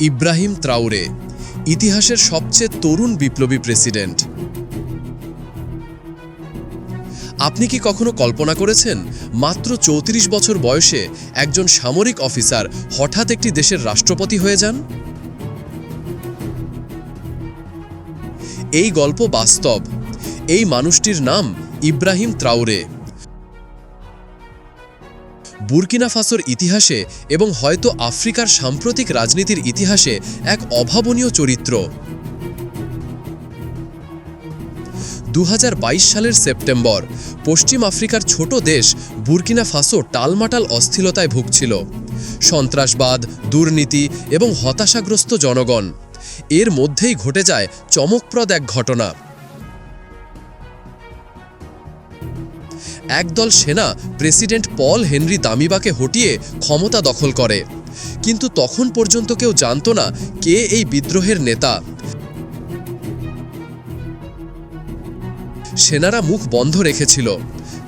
ইব্রাহিম ত্রাউরে ইতিহাসের সবচেয়ে তরুণ বিপ্লবী প্রেসিডেন্ট। আপনি কি কখনো কল্পনা করেছেন, মাত্র চৌত্রিশ বছর বয়সে একজন সামরিক অফিসার হঠাৎ একটি দেশের রাষ্ট্রপতি হয়ে যান? এই গল্প বাস্তব। এই মানুষটির নাম ইব্রাহিম ত্রাউরে বুরকিনা ফাসোর ইতিহাসে এবং হয়তো আফ্রিকার সাম্প্রতিক রাজনীতির ইতিহাসে এক অভাবনীয় চরিত্র। দু হাজার বাইশ সালের সেপ্টেম্বর, পশ্চিম আফ্রিকার ছোট দেশ বুর্কিনা ফাসো টালমাটাল অস্থিরতায় ভুগছিল। সন্ত্রাসবাদ, দুর্নীতি এবং হতাশাগ্রস্ত জনগণ। এর মধ্যেই ঘটে যায় চমকপ্রদ এক ঘটনা। একদল সেনা প্রেসিডেন্ট পল হেনরি দামিবাকে হটিয়ে ক্ষমতা দখল করে। কিন্তু তখন পর্যন্ত কেউ জানত না কে এই বিদ্রোহের নেতা। সেনারা মুখ বন্ধ রেখেছিল।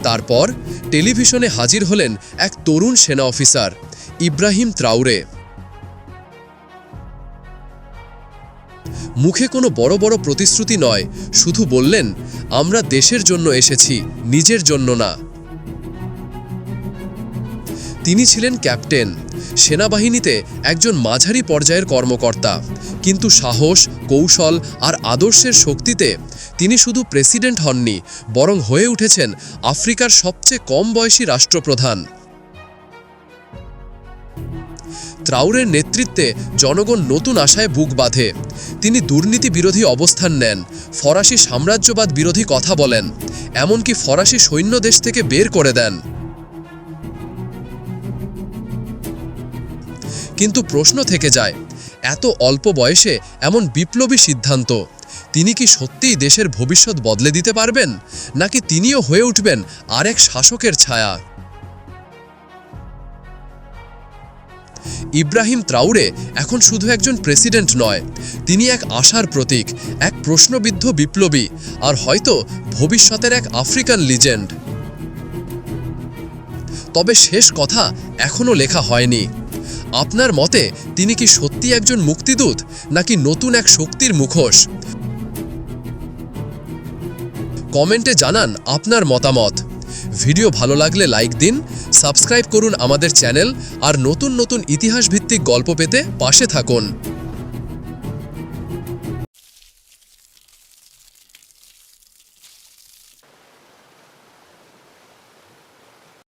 তারপর টেলিভিশনে হাজির হলেন এক তরুণ সেনা অফিসার, ইব্রাহিম ত্রাউরে মুখে কোনো বড় বড় প্রতিশ্রুতি নয়, শুধু বললেন, আমরা দেশের জন্য এসেছি, নিজের জন্য না। তিনি ছিলেন ক্যাপ্টেন, সেনাবাহিনীতে একজন মাঝারি পর্যায়ের কর্মকর্তা, কিন্তু সাহস, কৌশল আর আদর্শের শক্তিতে তিনি শুধু প্রেসিডেন্ট হননি, বরং হয়ে উঠেছেন আফ্রিকার সবচেয়ে কম বয়সী রাষ্ট্রপ্রধান। ত্রাউরের নেতৃত্বে জনগণ নতুন আশায় বুক বাঁধে। তিনি দুর্নীতি বিরোধী অবস্থান নেন, ফরাসি সাম্রাজ্যবাদ বিরোধী কথা বলেন, এমনকি ফরাসি সৈন্য দেশ থেকে বের করে দেন। কিন্তু প্রশ্ন থেকে যায়, এত অল্প বয়সে এমন বিপ্লবী সিদ্ধান্ত, তিনি কি সত্যিই দেশের ভবিষ্যৎ বদলে দিতে পারবেন, নাকি তিনিও হয়ে উঠবেন আরেক শাসকের ছায়া? ইব্রাহিম ত্রাউরে এখন শুধু একজন প্রেসিডেন্ট নয়, তিনি এক আশার প্রতীক, এক প্রশ্নবিদ্ধ বিপ্লবী, আর হয়তো ভবিষ্যতের এক আফ্রিকান লিজেন্ড। তবে শেষ কথা এখনও লেখা হয়নি। আপনার মতে তিনি কি সত্যি একজন মুক্তিদূত, নাকি নতুন এক শক্তির মুখোশ? কমেন্টে জানান আপনার মতামত। ভিডিও ভালো লাগলে লাইক দিন, সাবস্ক্রাইব করুন আমাদের চ্যানেল, আর নতুন নতুন ইতিহাসভিত্তিক গল্প পেতে পাশে থাকুন।